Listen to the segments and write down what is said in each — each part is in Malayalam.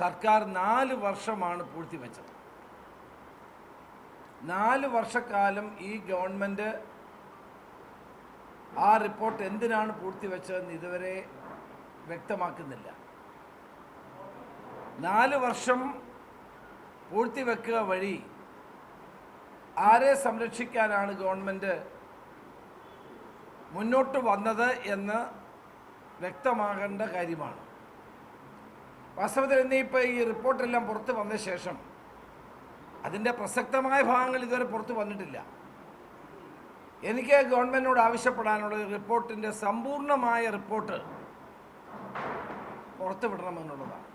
സർക്കാർ നാല് വർഷമാണ് പൂഴ്ത്തിവെച്ചത്. നാല് വർഷക്കാലം ഈ ഗവൺമെന്റ് ആ റിപ്പോർട്ട് എന്തിനാണ് പൂഴ്ത്തിവെച്ചതെന്ന് ഇതുവരെ വ്യക്തമാക്കുന്നില്ല. നാല് വർഷം പൂഴ്ത്തിവെക്കുക വഴി ആരെ സംരക്ഷിക്കാനാണ് ഗവൺമെന്റ് മുന്നോട്ട് വന്നത് എന്ന് വ്യക്തമാകേണ്ട കാര്യമാണ്. വാസ്തവത്തിൽ ഇന്നിപ്പോൾ ഈ റിപ്പോർട്ടെല്ലാം പുറത്ത് വന്ന ശേഷം അതിന്റെ പ്രസക്തമായ ഭാഗങ്ങൾ ഇതുവരെ പുറത്ത് വന്നിട്ടില്ല. എനിക്ക് ഗവൺമെന്റിനോട് ആവശ്യപ്പെടാനുള്ള റിപ്പോർട്ടിന്റെ സമ്പൂർണമായ റിപ്പോർട്ട് പുറത്തുവിടണമെന്നുള്ളതാണ്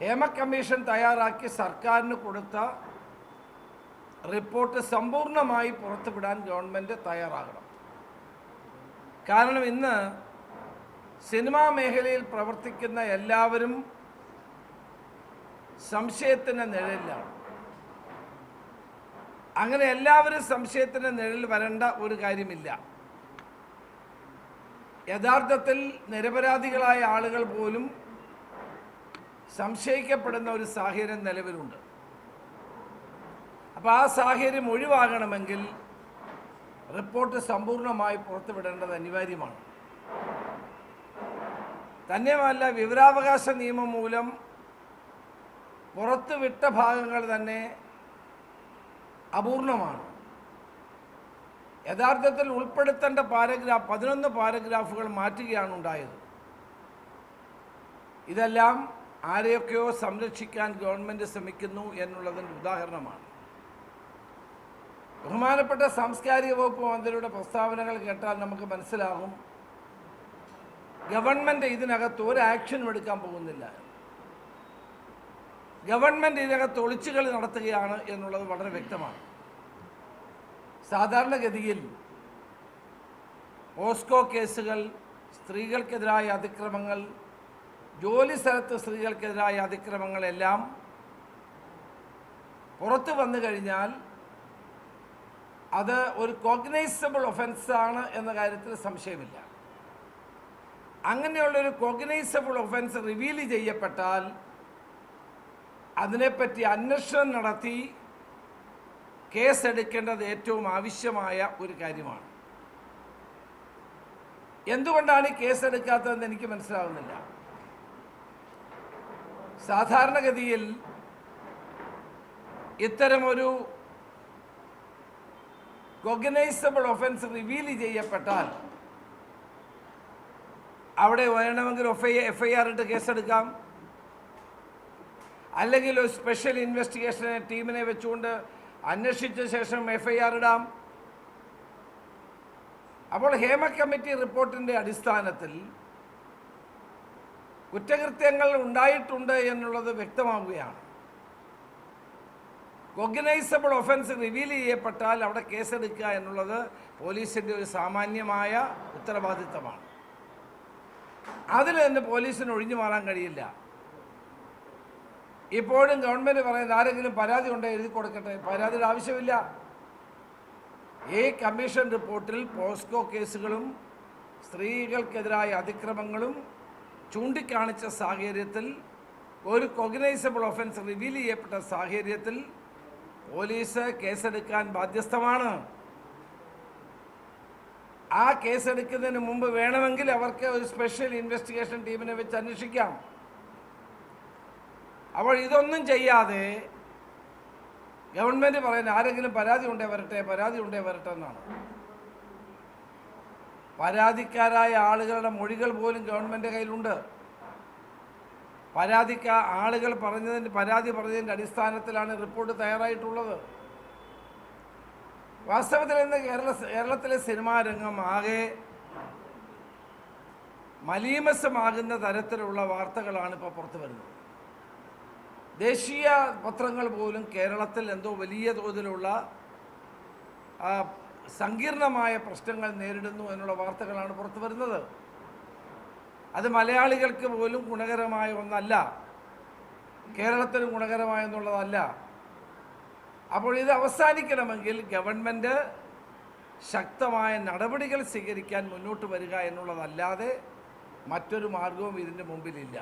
ഹേമ കമ്മീഷൻ തയ്യാറാക്കി സർക്കാരിന് കൊടുത്ത റിപ്പോർട്ട് സമ്പൂർണമായി പുറത്തുവിടാൻ ഗവൺമെന്റ് തയ്യാറാകണം. കാരണം ഇന്ന് സിനിമാ മേഖലയിൽ പ്രവർത്തിക്കുന്ന എല്ലാവരും സംശയത്തിന്റെ നിഴലിലാണ്. അങ്ങനെ എല്ലാവരും സംശയത്തിന്റെ നിഴലിൽ വരേണ്ട ഒരു കാര്യമില്ല. യഥാർത്ഥത്തിൽ നിരപരാധികളായ ആളുകൾ പോലും സംശയിക്കപ്പെടുന്ന ഒരു സാഹചര്യം നിലവിലുണ്ട്. അപ്പോൾ ആ സാഹചര്യം ഒഴിവാകണമെങ്കിൽ റിപ്പോർട്ട് സമ്പൂർണമായി പുറത്തുവിടേണ്ടത് അനിവാര്യമാണ്. തന്നെയുമല്ല വിവരാവകാശ നിയമം മൂലം പുറത്തുവിട്ട ഭാഗങ്ങൾ തന്നെ അപൂർണമാണ്. യഥാർത്ഥത്തിൽ ഉൾപ്പെടുത്തേണ്ട പാരഗ്രാഫ് പതിനൊന്ന് പാരഗ്രാഫുകൾ മാറ്റുകയാണ് ഉണ്ടായത്. ഇതെല്ലാം ആരെയൊക്കെയോ സംരക്ഷിക്കാൻ ഗവൺമെന്റ് ശ്രമിക്കുന്നു എന്നുള്ളതിന്റെ ഉദാഹരണമാണ്. ബഹുമാനപ്പെട്ട സാംസ്കാരിക വകുപ്പ് മന്ത്രിയുടെ പ്രസ്താവനകൾ കേട്ടാൽ നമുക്ക് മനസ്സിലാകും. ഗവൺമെന്റ് ഇതിനകത്ത് ഒരു ആക്ഷനും എടുക്കാൻ പോകുന്നില്ല. ഗവൺമെന്റ് ഇതിനകത്ത് ഒളിച്ചുകളി നടത്തുകയാണ് എന്നുള്ളത് വളരെ വ്യക്തമാണ്. സാധാരണഗതിയിൽ ഓസ്കോ കേസുകൾ സ്ത്രീകൾക്കെതിരായ അതിക്രമങ്ങൾ ജോലി സ്ഥലത്ത് സ്ത്രീകൾക്കെതിരായ അതിക്രമങ്ങളെല്ലാം പുറത്തു വന്നു കഴിഞ്ഞാൽ അത് ഒരു കോഗ്നൈസബിൾ ഒഫൻസാണ് എന്ന കാര്യത്തിൽ സംശയമില്ല. അങ്ങനെയുള്ളൊരു കോഗ്നൈസബിൾ ഒഫൻസ് റിവീൽ ചെയ്യപ്പെട്ടാൽ അതിനെപ്പറ്റി അന്വേഷണം നടത്തി കേസെടുക്കേണ്ടത് ഏറ്റവും ആവശ്യമായ ഒരു കാര്യമാണ്. എന്തുകൊണ്ടാണ് ഈ കേസെടുക്കാത്തതെന്ന് എനിക്ക് മനസ്സിലാവുന്നില്ല. സാധാരണഗതിയിൽ ഇത്തരമൊരു കൊഗ്നൈസബിൾ ഒഫൻസ് റിവീൽ ചെയ്യപ്പെട്ടാൽ അവിടെ വേണമെങ്കിൽ F I F I R ഇട്ട് കേസെടുക്കാം. അല്ലെങ്കിൽ ഒരു സ്പെഷ്യൽ ഇൻവെസ്റ്റിഗേഷൻ ടീമിനെ വെച്ചുകൊണ്ട് അന്വേഷിച്ച ശേഷം എഫ് ഐ ആർ ഇടാം. അപ്പോൾ ഹേമ കമ്മിറ്റി റിപ്പോർട്ടിന്റെ അടിസ്ഥാനത്തിൽ കുറ്റകൃത്യങ്ങൾ ഉണ്ടായിട്ടുണ്ട് എന്നുള്ളത് വ്യക്തമാവുകയാണ്. കൊഗ്നൈസബിൾ ഒഫൻസ് റിവീൽ ചെയ്യപ്പെട്ടാൽ അവിടെ കേസെടുക്കുക എന്നുള്ളത് പോലീസിന്റെ ഒരു സാമാന്യമായ ഉത്തരവാദിത്തമാണ്. അതിൽ തന്നെ പോലീസിന് ഒഴിഞ്ഞു മാറാൻ കഴിയില്ല. ഇപ്പോഴും ഗവൺമെന്റ് പറയുന്നത് ആരെങ്കിലും പരാതി ഉണ്ടെങ്കിൽ എഴുതി കൊടുക്കട്ടെ. പരാതിയുടെ ആവശ്യമില്ല. ഈ കമ്മീഷൻ റിപ്പോർട്ടിൽ പോസ്കോ കേസുകളും സ്ത്രീകൾക്കെതിരായ അതിക്രമങ്ങളും ചൂണ്ടിക്കാണിച്ച സാഹചര്യത്തിൽ ഒരു കൊഗ്നൈസബിൾ ഒഫൻസ് റിവീൽ ചെയ്യപ്പെട്ട സാഹചര്യത്തിൽ പോലീസ് കേസെടുക്കാൻ ബാധ്യസ്ഥമാണ്. ആ കേസ് കേസെടുക്കുന്നതിന് മുമ്പ് വേണമെങ്കിൽ അവർക്ക് ഒരു സ്പെഷ്യൽ ഇൻവെസ്റ്റിഗേഷൻ ടീമിനെ വെച്ച് അന്വേഷിക്കാം. അപ്പോൾ ഇതൊന്നും ചെയ്യാതെ ഗവൺമെന്റ് പറയുന്ന ആരെങ്കിലും പരാതി ഉണ്ടേ വരട്ടെ പരാതി ഉണ്ടേ വരട്ടെ എന്നാണ്. പരാതിക്കാരായ ആളുകളുടെ മൊഴികൾ പോലും ഗവൺമെന്റ് കയ്യിലുണ്ട്. പരാതിക്ക ആളുകൾ പറഞ്ഞതിന്റെ പരാതി പറഞ്ഞതിന്റെ അടിസ്ഥാനത്തിലാണ് റിപ്പോർട്ട് തയ്യാറായിട്ടുള്ളത്. വാസ്തവത്തിൽ ഇന്ന് കേരള കേരളത്തിലെ സിനിമാ രംഗം ആകെ മലീമസമാകുന്ന തരത്തിലുള്ള വാർത്തകളാണ് ഇപ്പോൾ പുറത്തു വരുന്നത്. ദേശീയ പത്രങ്ങൾ പോലും കേരളത്തിൽ എന്തോ വലിയ തോതിലുള്ള സങ്കീർണമായ പ്രശ്നങ്ങൾ നേരിടുന്നു എന്നുള്ള വാർത്തകളാണ് പുറത്തു വരുന്നത്. അത് മലയാളികൾക്ക് പോലും ഗുണകരമായ ഒന്നല്ല. കേരളത്തിന് ഗുണകരമായ എന്നുള്ളതല്ല അപ്പോൾ ഇത് അവസാനിക്കണമെങ്കിൽ ഗവൺമെന്റ് ശക്തമായ നടപടികൾ സ്വീകരിക്കാൻ മുന്നോട്ട് വരിക എന്നുള്ളതല്ലാതെ മറ്റൊരു മാർഗവും ഇതിന്റെ മുമ്പിലില്ല.